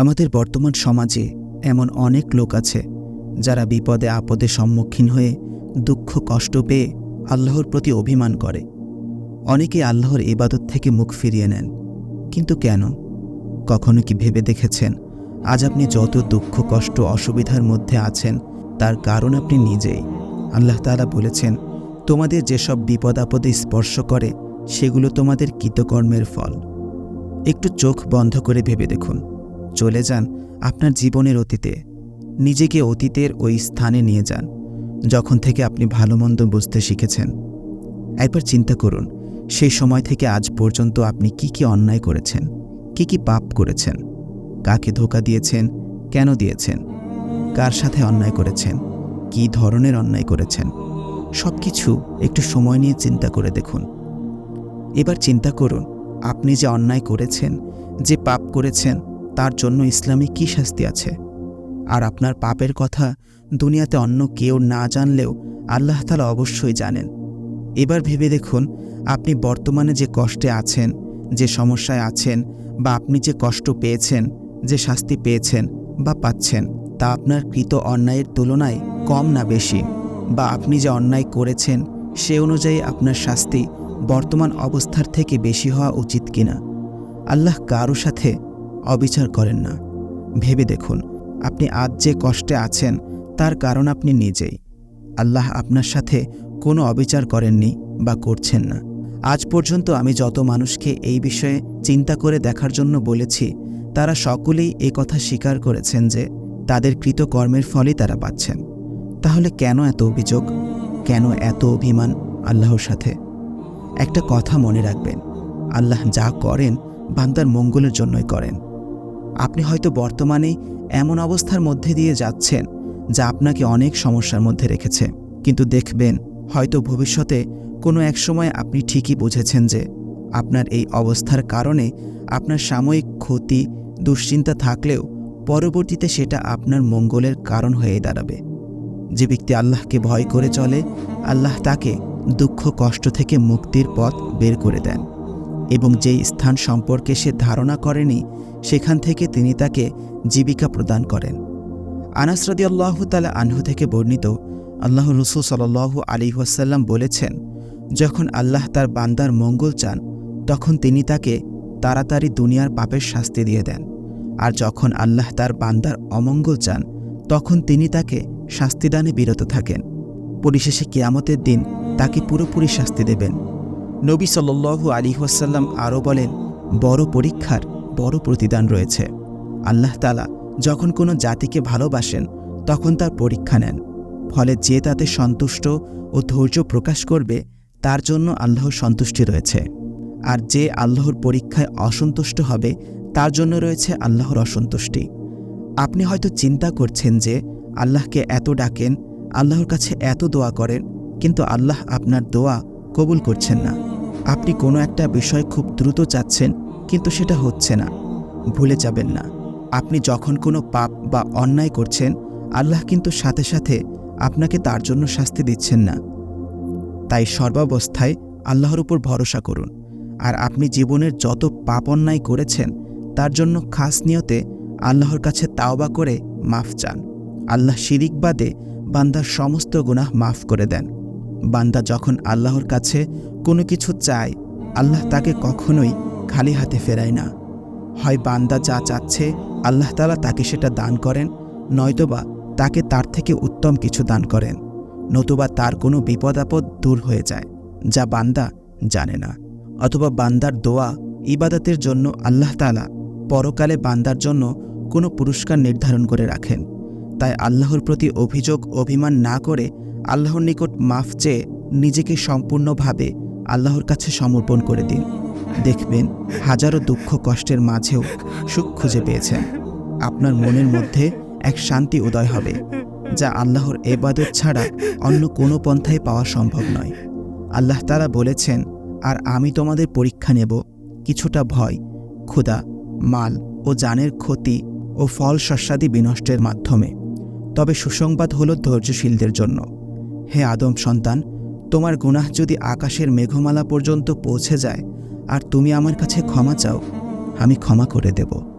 আমাদের বর্তমান সমাজে এমন অনেক লোক আছে যারা বিপদে আপদে সম্মুখীন হয়ে দুঃখ, কষ্ট পেয়ে আল্লাহর প্রতি অভিমান করে। অনেকে আল্লাহর ইবাদত থেকে মুখ ফিরিয়ে নেন। কিন্তু কেন? কখনো কি ভেবে দেখেছেন আজ আপনি যত দুঃখ, কষ্ট, অসুবিধার মধ্যে আছেন, তার কারণ আপনি নিজেই? আল্লাহ তাআলা বলেছেন, তোমাদের যেসব বিপদ, আপদে স্পর্শ করে, সেগুলো তোমাদের কৃতকর্মের ফল। একটু চোখ বন্ধ করে ভেবে দেখুন। চলে যান আপনার জীবনের অতীতে। নিজেকে অতীতের ওই স্থানে নিয়ে যান, যখন থেকে আপনি ভালো মন্দ বুঝতে শিখেছেন। একবার চিন্তা করুন, সেই সময় থেকে আজ পর্যন্ত আপনি কি কি অন্যায় করেছেন, কি কি পাপ করেছেন, কাকে ধোকা দিয়েছেন, কেন দিয়েছেন, কার সাথে অন্যায় করেছেন, কি ধরনের অন্যায় করেছেন সব কিছু একটু সময় নিয়ে চিন্তা করে দেখুন। এবার চিন্তা করুন, আপনি যে অন্যায় করেছেন, যে পাপ করেছেন তার জন্য ইসলামে কি শাস্তি আছে? আর আপনার পাপের কথা দুনিয়াতে অন্য কেউ না জানলেও আল্লাহ তালা অবশ্যই জানেন। এবার ভেবে দেখুন, আপনি বর্তমানে যে কষ্টে আছেন, যে সমস্যায় আছেন, বা আপনি যে কষ্ট পেয়েছেন, যে শাস্তি পেয়েছেন বা পাচ্ছেন, তা আপনার কৃত অন্যায়ের তুলনায় কম না বেশি, বা আপনি যে অন্যায় করেছেন, সে অনুযায়ী আপনার শাস্তি বর্তমান অবস্থার থেকে বেশি হওয়া উচিত কিনা। আল্লাহ কারও সাথে অবিচার করেন না। ভেবে দেখুন, আপনি আজ যে কষ্টে আছেন, তার কারণ আপনি নিজেই। আল্লাহ আপনার সাথে কোনো অবিচার করেননি বা করছেন না। আজ পর্যন্ত আমি যত মানুষকে এই বিষয়ে চিন্তা করে দেখার জন্য বলেছি, তারা সকলেই এ কথা স্বীকার করেছেন যে, তাদের কৃত কর্মের ফলই তারা পাচ্ছেন। তাহলে কেন এত অভিযোগ? কেন এত অভিমান আল্লাহর সাথে? একটা কথা মনে রাখবেন, আল্লাহ যা করেন বান্দার মঙ্গলের জন্যই করেন। আপনি হয়তো বর্তমানে এমন অবস্থার মধ্যে দিয়ে যাচ্ছেন যা আপনাকে অনেক সমস্যার মধ্যে রেখেছে। কিন্তু দেখবেন, হয়তো ভবিষ্যতে কোনো এক সময় আপনি ঠিকই বুঝেছেন যে আপনার এই অবস্থার কারণে আপনার সাময়িক ক্ষতি, দুশ্চিন্তা থাকলেও পরবর্তীতে সেটা আপনার মঙ্গলের কারণ হয়ে দাঁড়াবে। যে ব্যক্তি আল্লাহকে ভয় করে চলে, আল্লাহ তাকে দুঃখ, কষ্ট থেকে মুক্তির পথ বের করে দেন। এবং যেই স্থান সম্পর্কে সে ধারণা করেনি, সেখান থেকে তিনি তাকে জীবিকা প্রদান করেন। আনাস রদি আল্লাহ তালা আনহু থেকে বর্ণিত আল্লাহ রসুল সাল্লাহ আলী ওয়াসাল্লাম বলেছেন, যখন আল্লাহ তার বান্দার মঙ্গল চান, তখন তিনি তাকে তাড়াতাড়ি দুনিয়ার পাপের শাস্তি দিয়ে দেন। আর যখন আল্লাহ তার বান্দার অমঙ্গল চান, তখন তিনি তাকে শাস্তিদানে বিরত থাকেন। পরিশেষে কেয়ামতের দিন তাকে পুরোপুরি শাস্তি দেবেন। নবী সাল্লু আলী ওয়াসাল্লাম আরও বলেন, বড় পরীক্ষার বড় প্রতিদান রয়েছে। আল্লাহ তালা যখন কোনো জাতিকে ভালোবাসেন, তখন তার পরীক্ষা নেন। ফলে যে তাতে সন্তুষ্ট ও ধৈর্য প্রকাশ করবে, তার জন্য আল্লাহর সন্তুষ্টি রয়েছে। আর যে আল্লাহর পরীক্ষায় অসন্তুষ্ট হবে, তার জন্য রয়েছে আল্লাহর অসন্তুষ্টি। আপনি হয়তো চিন্তা করছেন যে, আল্লাহকে এত ডাকেন, আল্লাহর কাছে এত দোয়া করেন, কিন্তু আল্লাহ আপনার দোয়া কবুল করছেন না। আপনি কোনো একটা বিষয় খুব দ্রুত চাচ্ছেন, কিন্তু সেটা হচ্ছে না। ভুলে যাবেন না। আপনি যখন কোনো পাপ বা অন্যায় করছেন, আল্লাহ কিন্তু সাথে সাথে আপনাকে তার জন্য শাস্তি দিচ্ছেন না। তাই সর্বাবস্থায় আল্লাহর উপর ভরসা করুন। আর আপনি জীবনের যত পাপ অন্যায় করেছেন, তার জন্য খাস নিয়তে আল্লাহর কাছে তাওবা করে মাফ চান। আল্লাহ শিরিক বাদে বান্দার সমস্ত গুনাহ মাফ করে দেন। বান্দা যখন আল্লাহর কাছে কোনো কিছু চায়, আল্লাহ তাকে কখনোই খালি হাতে ফেরায় না। হয় বান্দা যা চাচ্ছে, আল্লাহ তালা তাকে সেটা দান করেন, নয়তোবা তাকে তার থেকে উত্তম কিছু দান করেন, নতুবা তার কোনো বিপদ আপদ দূর হয়ে যায়, যা বান্দা জানে না। অথবা বান্দার দোয়া ইবাদতের জন্য আল্লাহ তালা পরকালে বান্দার জন্য কোনো পুরস্কার নির্ধারণ করে রাখেন। তাই আল্লাহর প্রতি অভিযোগ, অভিমান না করে আল্লাহর নিকট মাফ চেয়ে নিজেকে সম্পূর্ণভাবে আল্লাহর কাছে সমর্পণ করে দিন। দেখবেন হাজারো দুঃখ কষ্টের মাঝেও সুখ খুঁজে পেয়েছেন। আপনার মনের মধ্যে এক শান্তি উদয় হবে, যা আল্লাহর এবাদত ছাড়া অন্য কোনো পন্থায় পাওয়া সম্ভব নয়। আল্লাহ তারা বলেছেন, আর আমি তোমাদের পরীক্ষা নেব। কিছুটা ভয়, ক্ষুধা, মাল ও জানের ক্ষতি ও ফল শস্যাদি বিনষ্টের মাধ্যমে। তবে সুসংবাদ হল ধৈর্যশীলদের জন্য। হে আদম সন্তান, তোমার গুনাহ যদি আকাশের মেঘমালা পর্যন্ত পৌঁছে যায়, আর তুমি আমার কাছে ক্ষমা চাও, আমি ক্ষমা করে দেব।